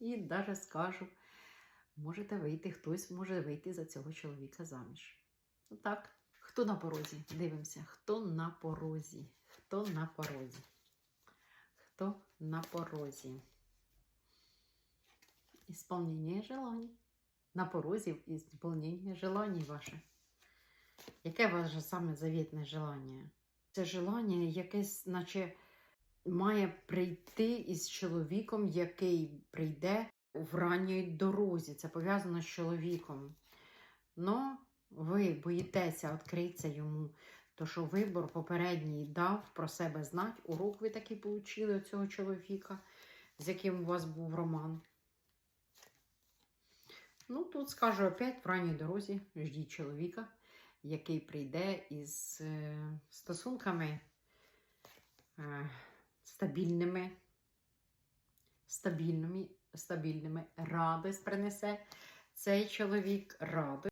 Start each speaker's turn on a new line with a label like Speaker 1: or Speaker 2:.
Speaker 1: і навіть скажу, можете вийти, хтось може вийти за цього чоловіка заміж. Ну так, хто на порозі? Дивимося, хто на порозі? Хто на порозі? Хто на порозі? Ісполнення желаний. На порозі ісполнення желаний ваше. Яке ваше саме завітне желання? Це желання якесь, наче має прийти із чоловіком, який прийде в ранній дорозі. Це пов'язано з чоловіком. Но ви боїтеся відкритися йому, то що вибор попередній дав про себе знати. Урок ви такий отримали від цього чоловіка, з яким у вас був роман. Ну, тут скажу опять в ранній дорозі ждіть чоловіка, який прийде із е, стосунками е, стабільними, стабільними, стабільними. Радость принесе цей чоловік радость.